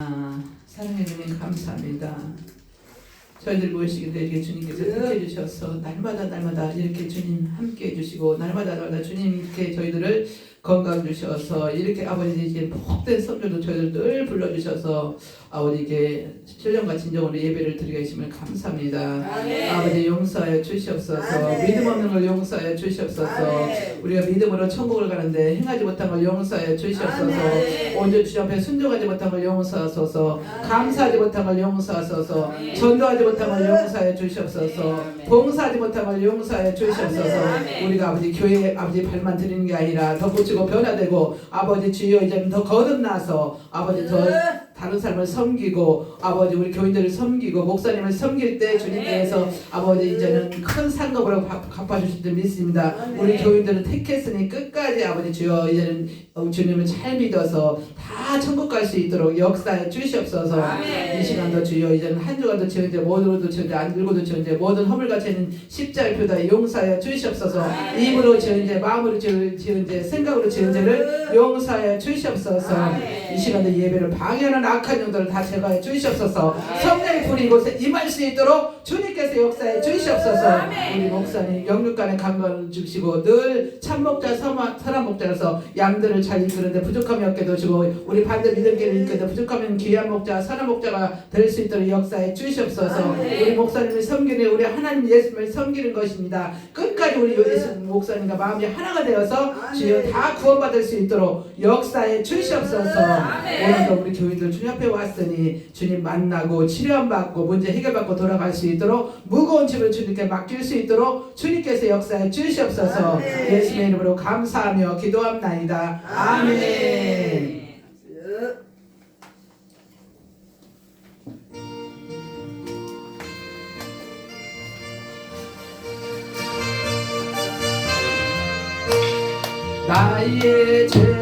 아, 사랑해 주님 감사합니다. 저희들 모이시게 되게 주님께서 함께 해주셔서 날마다 날마다 이렇게 주님 함께 해주시고 날마다 날마다 주님 이렇게 저희들을 건강 주셔서 이렇게 아버지 이제 복된 선교도 저희들 늘 불러주셔서 아버지께 신령과 진정으로 예배를 드리게 하심을 감사합니다. 아멘. 아버지 용서하여 주시옵소서 아멘. 믿음 없는 걸 용서하여 주시옵소서 아멘. 우리가 믿음으로 천국을 가는데 행하지 못한 걸 용서하여 주시옵소서. 오늘 주 앞에 순종하지 못한 걸 용서하소서 아멘. 감사하지 못한 걸 용서하소서 아멘. 전도하지 못한 걸 용서하여 주시옵소서 아멘. 봉사하지 못한 걸 용서하여 주시옵소서 아멘. 우리가 아버지 교회 아버지 발만 드리는 게 아니라 더 고치고 변화되고 아버지 주여 이제는 더 거듭나서 아버지 더 다른 사람을 섬기고 아버지 우리 교인들을 섬기고 목사님을 섬길 때 주님께서 아버지 이제는 큰 상급으로 갚- 갚아주실 줄 믿습니다. 우리 교인들은 택했으니 끝까지 아버지 주여 이제는 어, 주님을 잘 믿어서 다 천국 갈 수 있도록 역사해 주시옵소서. 아멘. 이 시간도 주여 이제는 한 주간도 지은제 모두도 지은제 안 읽어도 지은제 모든 허물과 죄는 십자의 표다 용서하여 주시옵소서. 아멘. 입으로 지은제 마음으로 지은제 생각으로 지은제를 용서하여 주시옵소서. 아멘. 이 시간에 예배를 방해하는 악한 영들을 다 제거해 주시옵소서. 성령의 불이 이곳에 임할 수 있도록 주님께서 역사해 주시옵소서. 아멘. 우리 목사님 영육간의 강건을 주시고 늘 참목자 선한 목자로서 양들을 잘 이끄는데 부족함이 없게 도시고 우리 반대 믿음길을 이끄는데 부족하면 귀한 목자 선한 목자가 될 수 있도록 역사해 주시옵소서. 아멘. 우리 목사님을 섬기는 우리 하나님 예수님을 섬기는 것입니다. 끝까지 우리 예수 목사님과 마음이 하나가 되어서 주여 다 구원받을 수 있도록 역사해 주시옵소서. 아멘. 오늘도 우리 교인들 주님 앞에 왔으니 주님 만나고 치료받고 문제 해결받고 돌아갈 수 있도록 무거운 짐을 주님께 맡길 수 있도록 주님께서 역사해 주시옵소서. 아멘. 예수의 이름으로 감사하며 기도합나이다. 아멘. 나의 죄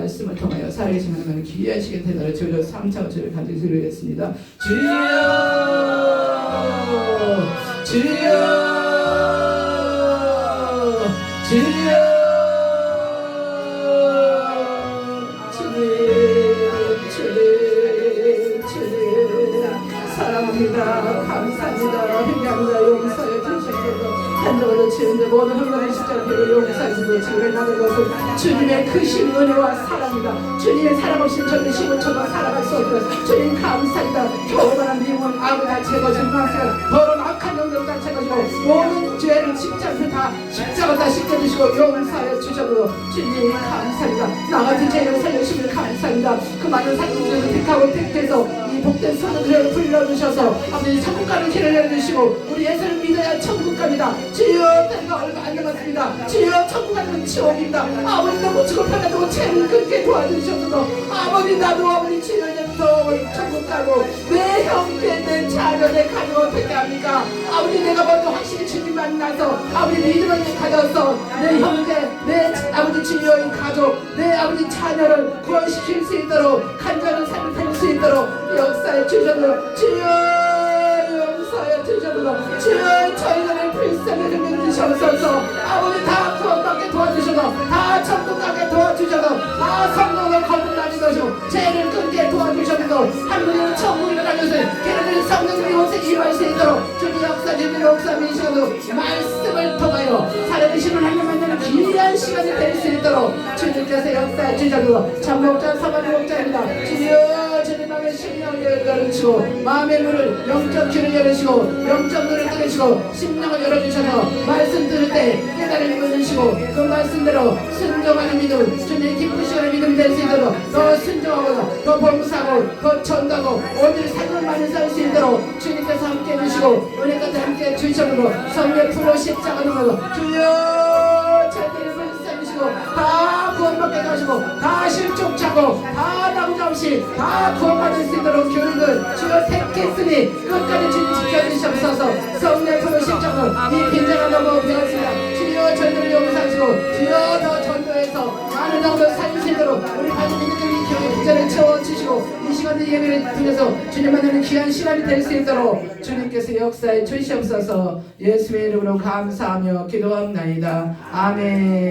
말씀을 통하여 살아계신 하나님의 귀한 시간 되달아 주여 삼차원 저를 간절히 드리겠습니다. 주여! 주여! 주여! 사랑합니다. 감사합니다. 회개합니 모든 흥분의 십자가로 용서하시고 지구를 나는 것은 주님의 크신 은혜와 사랑이다. 주님의 사랑 없이 저는 저도 살아갈 수 없다. 주님 감사합니다. 교만한 미움은 아무나 제거지 마세요. 더러운 악한 다 제거지고 모든 죄를 십자가 다 십자가 다 씻겨주시고 용서하여 주셔도 주님 감사합니다. 나 같은 죄를 살려주시면 감사합니다. 그 많은 사람 중에서 택하고 택해서 이 복된 선우들을 불러주셔서 아버지 천국 가는 길을 열어주시고 우리 예수를 믿어야 천국 갑니다. 주여 때가 얼마 안 남았습니다. 주여 건 지옥입니다. 아버지 너무 죽을 편하다고 죄를 끊게 도와주셔서 아버지 나도 아버지 주여 이제부터 천국 가고 내 형제 내 자녀 내 가족 어떻게 합니까? 아버지 내가 먼저 확실히 주님 만나서 아버지 믿음을 가져서 내 형제 내 아버지 주여 이 가족 내 아버지 자녀를 구원시킬 수 있도록 간절한 삶을 살수 있도록 역사에 주셔서 주여 주셔서 주여 저희들의 불쌍히 여겨주셔서 아버지 다 구원받게 도와주셔서 다 천국 가게 도와주셔서 다 성령을 거듭나게 도와주시고 죄를 끊게 도와주셔서 하늘의 천국을 가져서 걔네들 성령님이 옷에 임할 수 있도록 주님 역사 주님 역사 미시고도 말씀을 통하여 살아계시는 하나님 만나는 귀한 시간이 될 수 있도록 주님께서 역사해 주셔서 참목자 사관의 목자입니다. 주여 심령을 열어주시고 마음의 문을 영적 귀를 열으시고 영적 눈을 뜨시고 심령을 열어주셔서 말씀 들을 때 깨달음을 얻으시고 그 말씀대로 순종하는 믿음 주님 기쁘시는 믿음 될 수 있도록 더 순종하고 더 봉사하고 더 전도하고 오늘 삶을 많이 살 수 있도록 주님께서 함께 해주시고 은혜까지 함께 해주셔서. 성령 프로 십자가 넘어서. 주여 저희들 가지고 다 구원받게 하시고 다 실족 차고 다 나무자 없이 다 구원받을 수 있도록 교육을 주여 택했으니 끝까지 주님 지켜주시옵소서. 성령 품을 실적으로 이 빈자가 넘어 배웠습니다. 주여 전도를 용서하시고 주여 더 전도해서 많은 영혼을 살리시도록 우리 가족들이 교회 부자를 채워주시고 이 시간에 예배를 드려서 주님 만나는 귀한 시간이 될 수 있도록 주님께서 역사에 주시옵소서. 예수의 이름으로 감사하며 기도합나이다. 아멘.